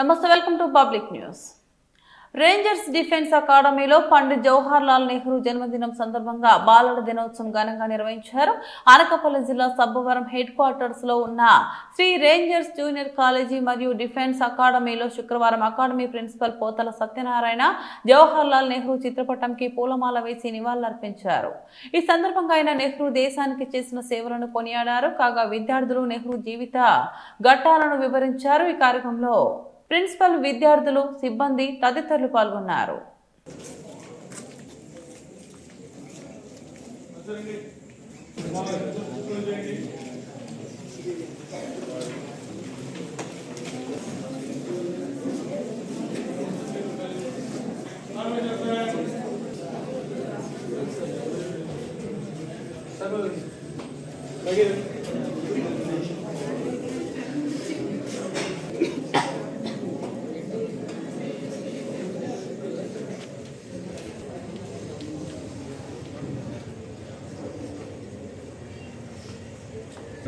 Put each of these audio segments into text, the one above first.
నమస్తే welcome to public news. Rangers defence అకాడమీలో పండిట్ జవహర్ లాల్ నెహ్రూ జన్మదినం సందర్భంగా బాలల దినోత్సవం ఘనంగా నిర్వహించారు. అనకాపల్లి జిల్లా సబ్బవరం హెడ్ క్వార్టర్స్లో ఉన్న శ్రీ రేంజర్స్ జూనియర్ కాలేజీ మరియు డిఫెన్స్ అకాడమీలో శుక్రవారం అకాడమీ ప్రిన్సిపల్ పోతల సత్యనారాయణ జవహర్ లాల్ నెహ్రూ చిత్రపటంకి పూలమాల వేసి నివాళులర్పించారు. ఈ సందర్భంగా ఆయన నెహ్రూ దేశానికి చేసిన సేవలను కొనియాడారు. కాగా విద్యార్థులు నెహ్రూ జీవిత ఘట్టాలను వివరించారు. ఈ కార్యక్రమంలో ప్రిన్సిపల్ విద్యార్థులు సిబ్బంది తదితరులు పాల్గొన్నారు.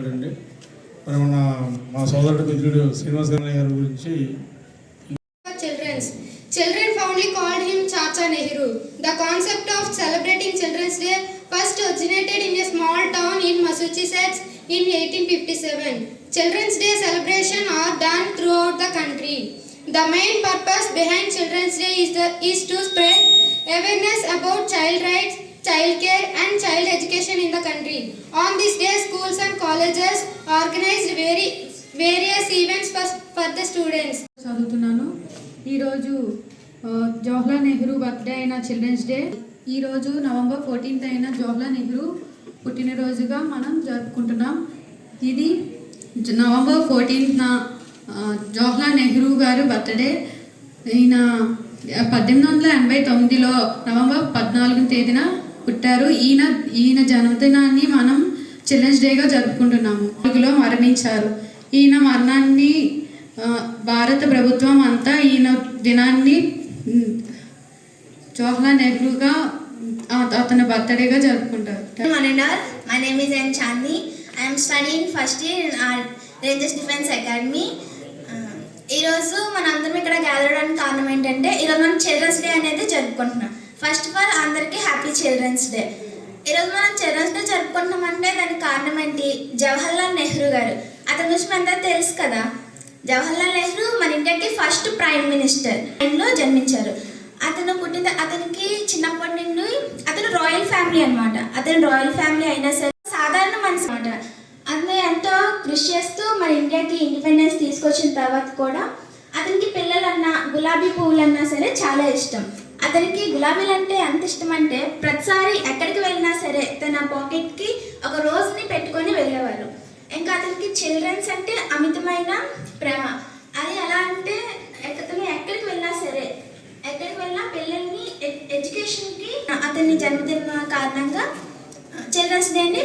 అండి మరి మన మా సోదరుడు మిత్రుడు శ్రీనివాస్ గారి గారి గురించి Children's. Children fondly called him Chacha Nehru. The concept of celebrating Children's Day first originated in a small town in Massachusetts in 1857. Children's Day celebration are done throughout the country. The main purpose behind Children's Day is, the, is to spread awareness about child rights, child care and child education in the country. On this day, schools and colleges organized very, various events for, for the students. చదువుతున్నాను ఈరోజు Jawaharlal Nehru birthday అయిన children's day ఈరోజు November fourteenth అయిన జవహర్లాల్ నెహ్రూ పుట్టినరోజుగా మనం జరుపుకుంటున్నాం ఇది November ఫోర్టీన్త్న Jawaharlal Nehru గారు birthday ఈయన పద్దెనిమిది వందల ఎనభై తొమ్మిదిలో నవంబర్ పద్నాలుగు తేదీన పుట్టారు ఈయన ఈయన జన్మదినాన్ని మనం చిల్డ్రన్స్ డేగా జరుపుకుంటున్నాము తెలుగులో మరణించారు ఈయన మరణాన్ని భారత ప్రభుత్వం అంతా ఈయన దినాన్ని జవహర్లాల్ నెహ్రూగా అతని బర్త్డేగా జరుపుకుంటారు Mananar. My name is N. Chandni. I am studying first year in our ఈరోజు మనందరం ఇక్కడ గ్యాదర్ అవడానికి కారణం ఏంటంటే ఈరోజు మనం చిల్డ్రన్స్ డే అనేది జరుపుకుంటున్నాం ఫస్ట్ ఆఫ్ ఆల్ అందరికీ హ్యాపీ చిల్డ్రన్స్ డే ఈరోజు మనం చిల్డ్రన్స్ డే జరుపుకుంటున్నాం అంటే దానికి కారణం ఏంటి? జవహర్లాల్ నెహ్రూ గారు. అతని గురించి మనందరూ తెలుసు కదా? జవహర్లాల్ నెహ్రూ మన ఇండియాకి ఫస్ట్ ప్రైమ్ మినిస్టర్ ఆయనలో జన్మించారు. అతను పుట్టిన అతనికి చిన్నప్పటి నుండి అతను రాయల్ ఫ్యామిలీ అన్నమాట. అతను రాయల్ ఫ్యామిలీ అయినా సరే సాధారణ మనిషి అనమాట అతను ఎంతో కృషి చేస్తూ మన ఇండియాకి ఇండిపెండెన్స్ తీసుకొచ్చిన తర్వాత కూడా అతనికి పిల్లలన్నా గులాబీ పువ్వులన్నా సరే చాలా ఇష్టం. అతనికి గులాబీలు అంటే ఎంత ఇష్టం అంటే ప్రతిసారి ఎక్కడికి వెళ్ళినా సరే తన పాకెట్కి ఒక రోజుని పెట్టుకొని వెళ్ళేవారు. ఇంకా అతనికి చిల్డ్రన్స్ అంటే అమితమైన ప్రేమ. అది ఎలా అంటే అతను ఎక్కడికి వెళ్ళినా సరే ఎక్కడికి వెళ్ళినా పిల్లల్ని ఎడ్యుకేషన్కి అతని జన్మదిన కారణంగా చిల్డ్రన్స్ డేని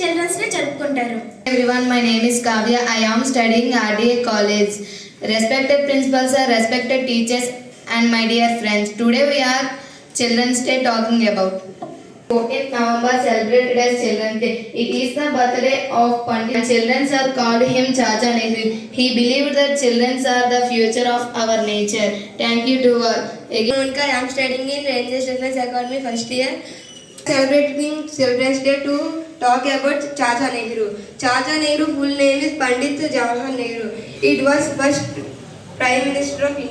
చిల్డ్రన్స్ డే జరుపుకుంటారు. Everyone my name is Kavya I am studying RDA college respected principal sir respected teachers and my dear friends today we are children's day talking about 14th November celebrated as Children's Day. It is the birthday of Pandit. Children are called him Chacha Nehru. He believed that children are the future of our nature. Thank you to all. Again, Monica, I am studying in Rangers Defense Academy first year. Celebrating Children's Day to talk about Chacha Nehru. Chacha Nehru full name is Pandit Jawaharlal Nehru. It was first Prime Minister of India.